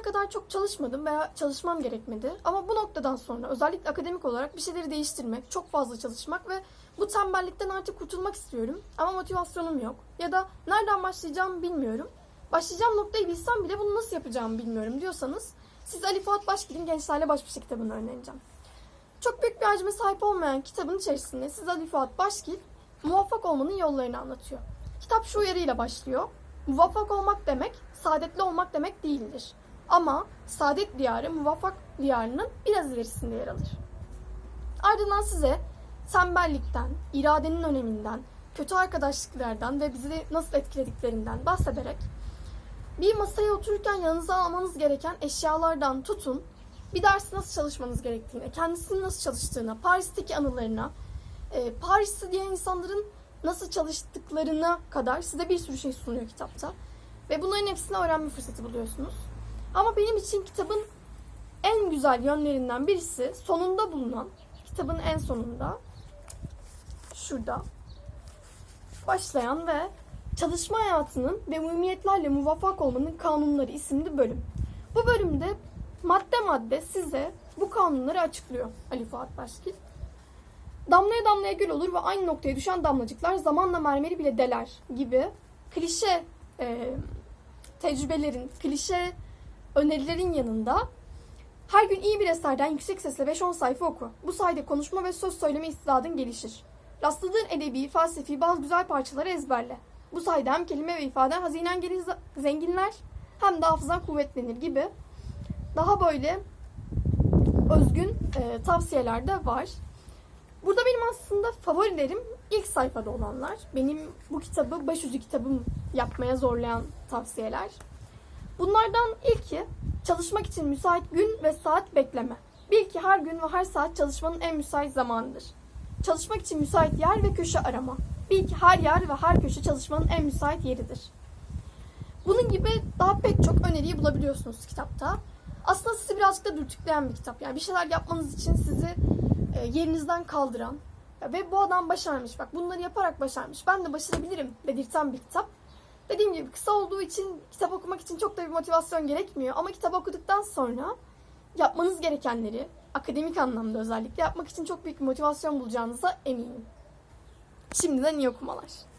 zamana kadar çok çalışmadım veya çalışmam gerekmedi. Ama bu noktadan sonra özellikle akademik olarak bir şeyleri değiştirmek, çok fazla çalışmak ve bu tembellikten artık kurtulmak istiyorum. Ama motivasyonum yok. Ya da nereden başlayacağımı bilmiyorum. Başlayacağım noktayı bilsem bile bunu nasıl yapacağımı bilmiyorum diyorsanız siz Ali Fuat Başgil'in Gençlerle Baş Başa kitabını önereceğim. Çok büyük bir hacme sahip olmayan kitabın içerisinde siz Ali Fuat Başgil muvaffak olmanın yollarını anlatıyor. Kitap şu uyarıyla başlıyor. Muvaffak olmak demek, saadetli olmak demek değildir. Ama saadet diyarı muvaffak diyarının biraz ilerisinde yer alır. Ardından size tembellikten, iradenin öneminden, kötü arkadaşlıklardan ve bizi nasıl etkilediklerinden bahsederek bir masaya otururken yanınıza almanız gereken eşyalardan tutun, bir dersi nasıl çalışmanız gerektiğine, kendisinin nasıl çalıştığına, Paris'teki anılarına, e, Paris'i diyen insanların nasıl çalıştıklarına kadar size bir sürü şey sunuyor kitapta. Ve bunların hepsini öğrenme fırsatı buluyorsunuz. Ama benim için kitabın en güzel yönlerinden birisi sonunda bulunan, kitabın en sonunda, şurada, başlayan ve Çalışma Hayatının ve Umumiyetlerle Muvaffak Olmanın Kanunları isimli bölüm. Bu bölümde madde madde size bu kanunları açıklıyor Ali Fuat Başkil. Damlaya damlaya göl olur ve aynı noktaya düşen damlacıklar zamanla mermeri bile deler gibi klişe e, tecrübelerin, klişe önerilerin yanında her gün iyi bir eserden yüksek sesle 5-10 sayfa oku. Bu sayede konuşma ve söz söyleme istidadın gelişir. Rastladığın edebi, felsefi bazı güzel parçaları ezberle. Bu sayede hem kelime ve ifaden hazinen zenginler hem de hafızan kuvvetlenir gibi daha böyle özgün e, tavsiyeler de var. Burada benim aslında favorilerim ilk sayfada olanlar. Benim bu kitabı başucu kitabım yapmaya zorlayan tavsiyeler. Bunlardan ilki çalışmak için müsait gün ve saat bekleme. Bil ki her gün ve her saat çalışmanın en müsait zamanıdır. Çalışmak için müsait yer ve köşe arama. Bil ki her yer ve her köşe çalışmanın en müsait yeridir. Bunun gibi daha pek çok öneriyi bulabiliyorsunuz kitapta. Aslında sizi birazcık da dürtükleyen bir kitap. Yani bir şeyler yapmanız için sizi e, yerinizden kaldıran ve bu adam başarmış. Bak bunları yaparak başarmış. Ben de başarabilirim dedirten bir kitap. Dediğim gibi kısa olduğu için kitap okumak için çok da bir motivasyon gerekmiyor. Ama kitap okuduktan sonra yapmanız gerekenleri akademik anlamda özellikle yapmak için çok büyük bir motivasyon bulacağınıza eminim. Şimdiden iyi okumalar.